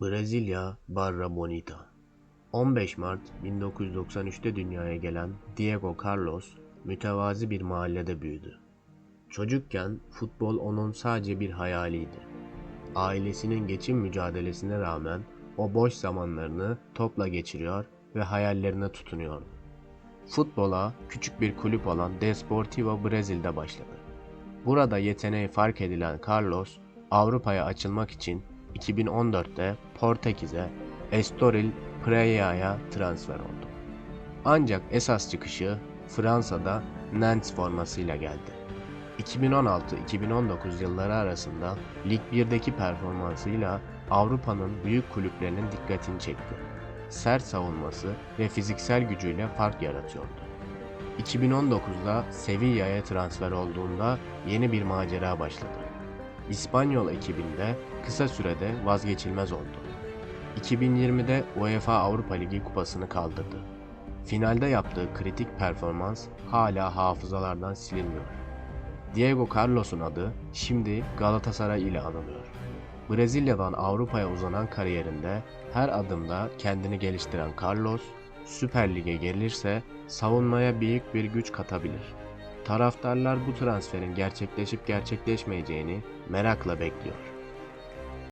Brezilya Barra Bonita 15 Mart 1993'te dünyaya gelen Diego Carlos mütevazi bir mahallede büyüdü. Çocukken futbol onun sadece bir hayaliydi. Ailesinin geçim mücadelesine rağmen o boş zamanlarını topla geçiriyor ve hayallerine tutunuyordu. Futbola küçük bir kulüp olan Desportivo Brezil'de başladı. Burada yeteneği fark edilen Carlos, Avrupa'ya açılmak için 2014'te Portekiz'e Estoril Praia'ya transfer oldu. Ancak esas çıkışı Fransa'da Nantes formasıyla geldi. 2016-2019 yılları arasında Lig 1'deki performansıyla Avrupa'nın büyük kulüplerinin dikkatini çekti. Sert savunması ve fiziksel gücüyle fark yaratıyordu. 2019'da Sevilla'ya transfer olduğunda yeni bir macera başladı. İspanyol ekibinde kısa sürede vazgeçilmez oldu. 2020'de UEFA Avrupa Ligi kupasını kaldırdı. Finalde yaptığı kritik performans hala hafızalardan silinmiyor. Diego Carlos'un adı şimdi Galatasaray ile anılıyor. Brezilya'dan Avrupa'ya uzanan kariyerinde her adımda kendini geliştiren Carlos, Süper Lig'e gelirse savunmaya büyük bir güç katabilir. Taraftarlar bu transferin gerçekleşip gerçekleşmeyeceğini merakla bekliyor.